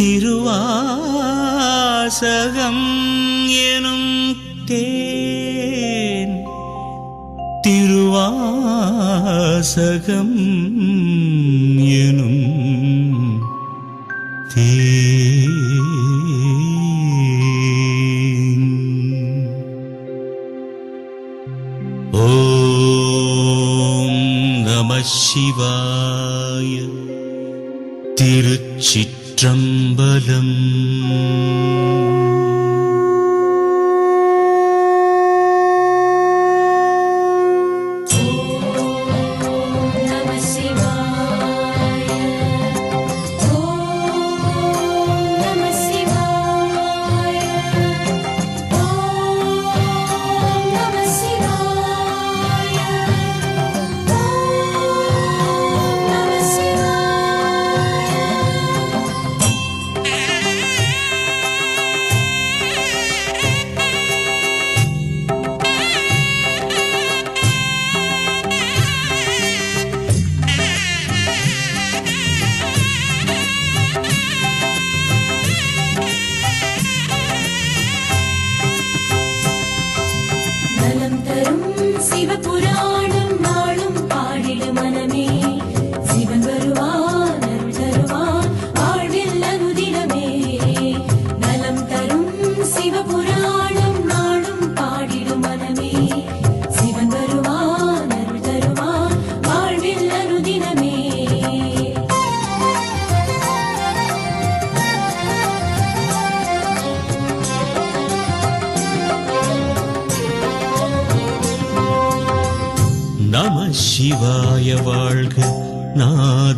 திருவாசகம் எனும் தேன். திருவாசகம் எனும் தேன். ஓம் நம சிவாய. திருச்சி त्र्यम्बलम्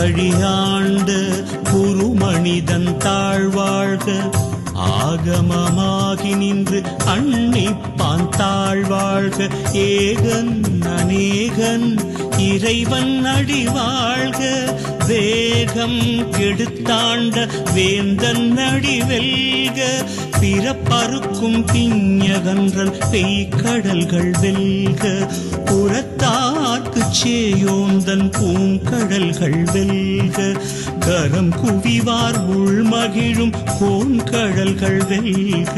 கோகழியாண்ட குருமனிதன் தாழ்வாழ்க. ஆகமமாகி நின்று அன்னிப்பான் தாழ்வாழ்க. ஏகன் அநேகன் இறைவன் அடிவாழ்க. வேகம் கெடுத்தாண்ட வேந்தன் அடிவெல்க. பிறப்பறுக்கும் பிஞகன்றல் பெய்கடல்கள் வெல்க. புறத்தா சேயோந்தன் பூங்கடல்கள் வெல்க கரம் குவிவார் உள்மகிழும் கோண்கடல்கள் வெல்க.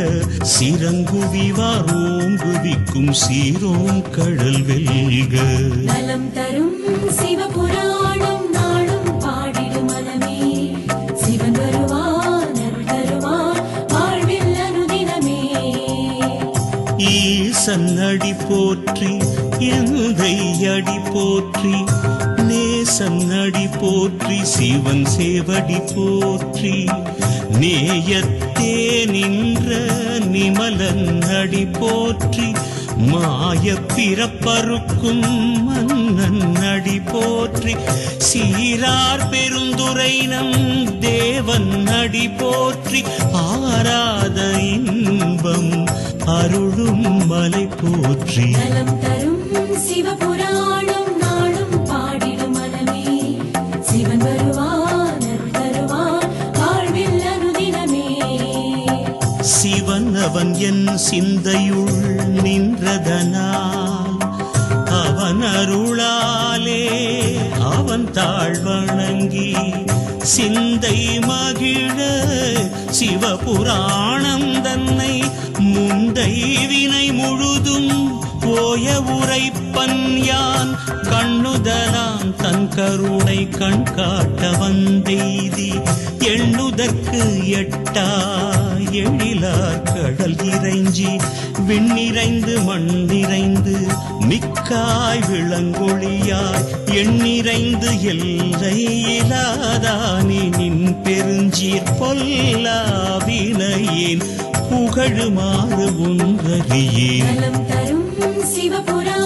சிறங்குவிவார் ஓங்குவிக்கும் சீரோம் கடல் வெல்க. நலம் தரும் சிவபுராணம் நாளும் பாடிடு மனமே. சிவன் வருவான் அருள் தருவான் வாழ்வில் அனுதினமே. ஈசன் அடி போற்றி எந்தை அடி போற்றி நேசன் அடி போற்றி சிவன் சேவடி போற்றி. நேயத்தே நின்ற நிமலன் அடி போற்றி மாய பிறப்பருக்கும் மன்னன் அடி போற்றி. சீரார் பெருந்துரை நம் தேவன் அடி போற்றி. ஆராத இன்பம் அருளும் மலை போற்றி. தரும் சிவபுராணம் சிவன் அவன் என் சிந்தையுள் நின்றதனால் அவன் அருளாலே அவன் தாழ் வணங்கி சிந்தை மகிழ சிவபுராணம் தன்னை முந்தை வினை முழுதும் போய உரைப்பன் யான். கண்ணுதலான் தன் கருணை கண் காட்ட வந்தெய்தி எண்ணுதற்கு எட்டா எழிலார் கடல் இறைஞ்சி விண்ணிறைந்து மண்ணிறைந்து மிக்காய் விளங்கொழியாய் எண்ணிறைந்து எல்லை இலாதானே நின் பெருஞ்சீர் பொல்லாவினையேன் புகழுமாறு ஒன்றறியேன். தரும் சிவபுரா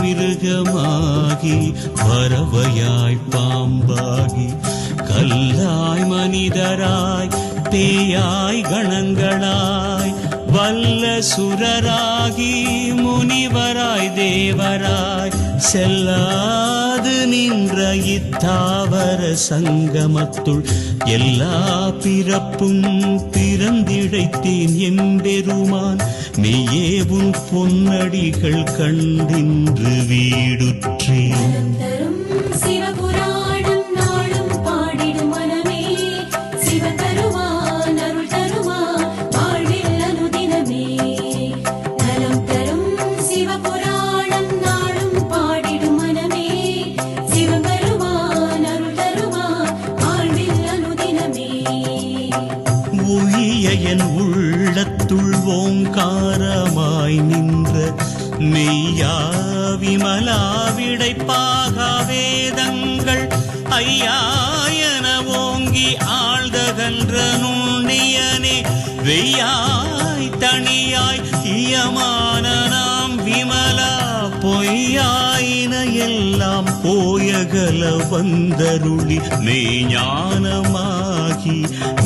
மிருகமாகி பறவையாய் பாம்பாகி கல்லாய் மனிதராய் பேயாய் கணங்களாய் வல்ல சுரராகி முனிவராய் தேவராய் செல்லாய் நின்ற இத்தாவர சங்கமத்துள் எல்லா பிறப்பும் பிறந்திழைத்தேன் எம்பெருமான் மெய்யே உன் பொன்னடிகள் கண்டின்று வீடுற்றேன். ஆரமாய் நின்ற மெய்யா விமலாவிடை விடைப்பாக வேதங்கள் ஐயாயன ஓங்கி ஆழ்தகன்ற நுண்ணியனே வெய்யாய் தனியாய் இயமான நாம் விமலா பொய்யாயின எல்லாம் போயகல வந்தருளி மெய்ஞானமாகி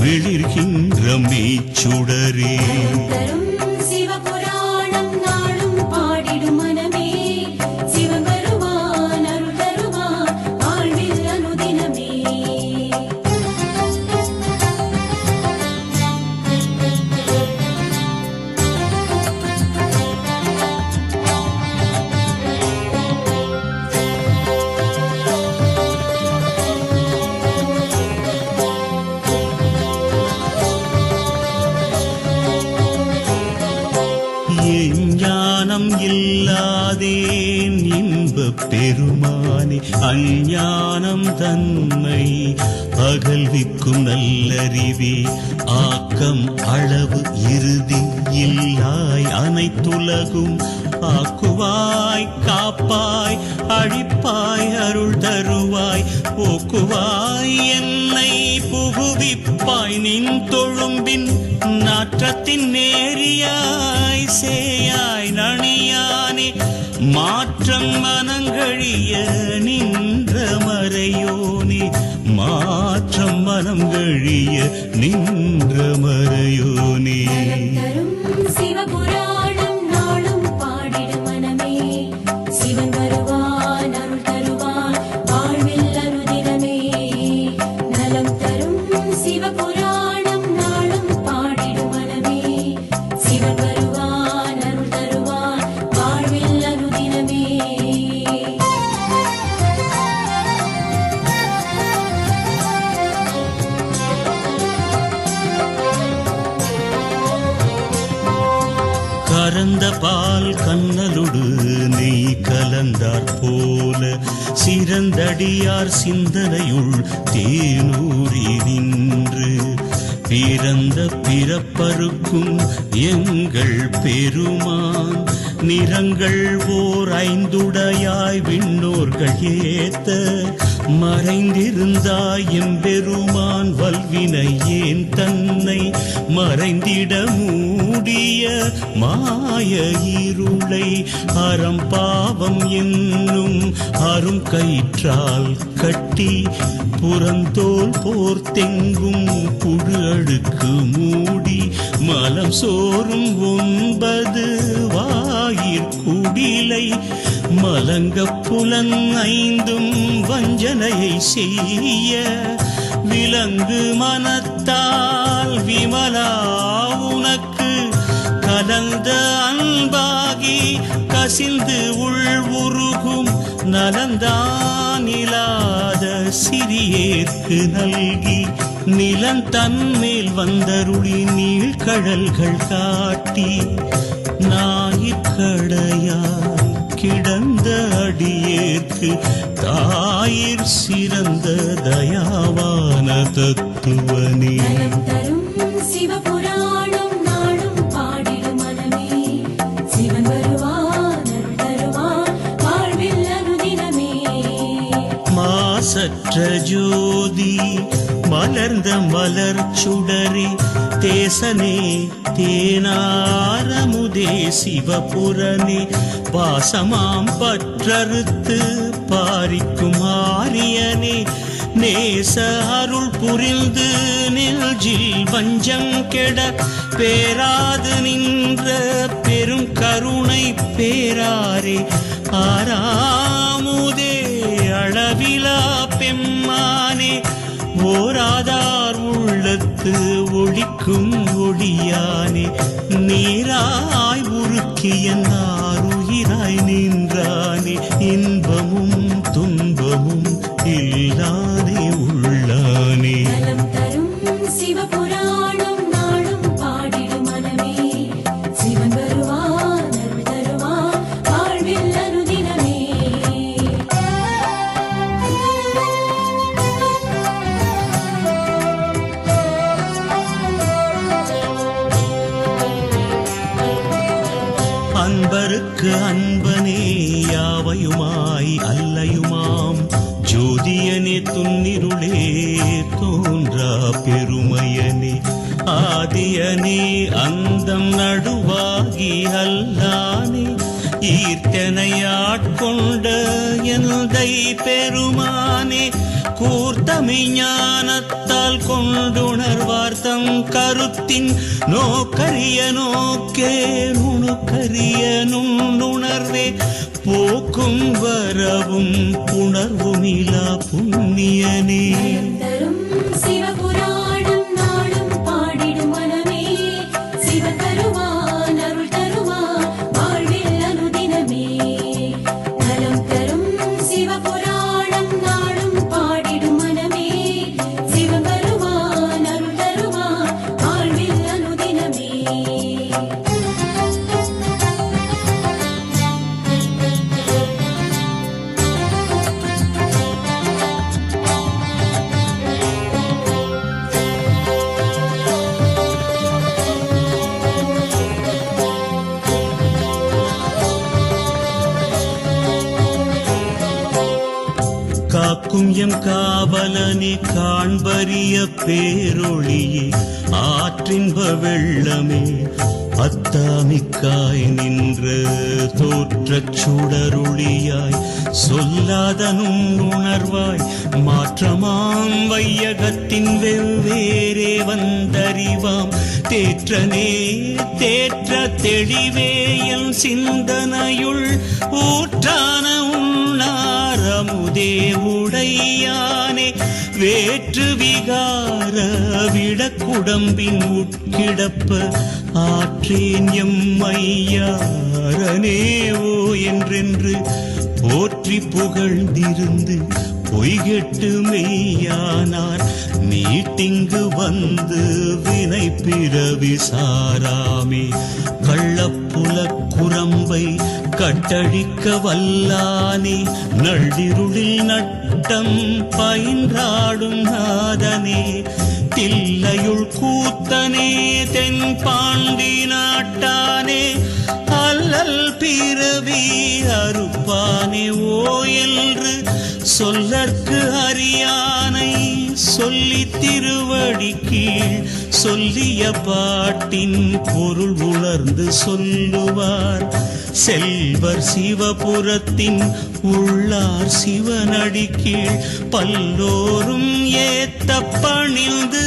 மிளிர்கின்ற மெய்ச்சுடரே. அஞ்ஞானம் தன்னை அகழ்விக்கும் நல்லறிவே. ஆக்கம் அளவு இறுதி இல்லாய் அனைத்துலகும் ஆக்குவாய் காப்பாய் அழிப்பாய் அருள் தருவாய். போக்குவாய் என்னை புகுவிப்பாய். நின் தொழும்பின் நாற்றத்தின் நேரியாய் சேயாய் நணியாய் மாற்றம் மனங்கழிய நின்ற மறையோனே மாற்றம் மனம் கழிய நின்ற மறையோனே. சிவபுராணம் நாளும் பாடிடும் மனமே சிவன் வருவான் அருள் தருவான் வாழ்வில் அனுதினமே நலம் தரும் சிவபுராணம் போல சிறந்தடியார் சிந்தனையுள் தேனூரி நின்று பிறந்த பிறப்பருக்கும் எங்கள் பெருமான் நிறங்கள் ஓர் ஐந்துடையாய் விண்ணோர்கள் ஏத்த மறைந்திருந்தாய் எம்பெருமான் வல்வினை ஏன் தன்னை மறைந்திட மூடிய மாய இருளை அறம் பாவம் என்னும் அரும் கயிற்றால் கட்டி புறந்தோல் போர்த்தெங்கும் புழு அழுக்கு மூடி மலம் சோறும் ஒன்பது வாயிற்குடிலை மலங்க புலன் ஐந்தும் வஞ்சனையை செய்ய விலங்கு மனத்தால் விமலா உனக்கு கலந்த அன்பாகி கசிந்து உள் உருகும் நலந்தானிலாத சிறியேற்கு நல்கி நிலம் தன்மேல் வந்தருளி நீழ்கடல்கள் காட்டி ஞாயிற்கடையாய் கிடந்த அடியேற்கு தாயிற் சிறந்த தயாவான தத்துவனே. சிவபுராண மாசற்ற ஜோதி மலர்ந்த மலர் சுடரி தேசனே தேனாரமுதே சிவபுரனே. பாசமாம் பற்றறுத்து பாரிக்கும் ஆரியனே. நேச அருள் புரிந்து நெல்ஜில் வஞ்சம் கெட பேராது நின்ற பெரும் கருணை பேராரே. ஆராமுதே அளவிலா ஓராதார் உள்ளத்து ஒழிக்கும் ஒளியானே. நீராய் உருக்கிய நாருயிராய் அவருக்கு அன்பனே யாவையுமாய் அல்லையுமாம்? ஜோதியனே துன்னிருளே தோன்றா பெருமையனே. ஆதியனே அந்தம் நடுவாகி அல்லானே. ஈர்த்தனையாட்கொண்ட எந்தை பெருமானே கூர்த்தமை ஞானத்தால் கொண்டுணர்வார் கருத்தின் நோக்கரிய நோக்கே நுணுக்கரிய நுண்ணுணர்வே. போக்கும் வரவும் புணர்வுமிலா புண்ணியனே. காக்கும் எம் காவலனே காண்பறிய பேரொழியே ஆற்றின்ப வெள்ளமே. அத்தாமிக்காய் நின்று தோற்றச் சுடருளியாய் சொல்லாதனும் உணர்வாய் மாற்றமாம் வையகத்தின் வெவ்வேறே வந்தறிவாம். தேற்றனே தேற்ற தெளிவே என் சிந்தனையுள் ஊற்றான உண்ணாரமுதே உடையானே. வேற்று விகார விடக்குடம்பின் உட்கிடப்ப ஆற்றேன் எம் ஐயாரனே என்றென்று போற்றி புகழ்ந்திருந்து பொய்கெட்டு மெய்யானார். நீட்டிங்கு வந்து வினை பிறவி சாராமே. கள்ளப்புல குரம்பை கட்டழிக்க வல்லானே. நள்ளிருளில் நட்டம் பயின்றாடும் நாதனே. தில்லையுள் கூத்தனே தென் பாண்டி நாட்டானே. அல்லல் பிறவி அறுப்பானே ஓ என்று சொல்லற்கு அறியானை சொல்லி திருவடி கீழ் சொல்லிய பாட்டின் பொருள் உணர்ந்து சொல்லுவார். செல்வர் சிவபுரத்தின் உள்ளார் சிவனடி கீழ் பல்லோரும் ஏத்த பணிந்து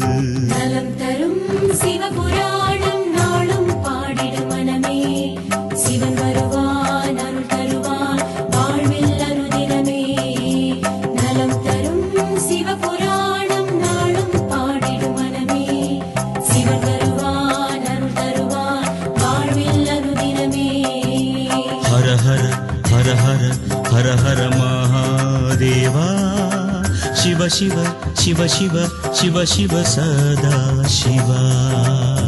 शिव शिव शिव शिव शिव शिव सदा शिवा।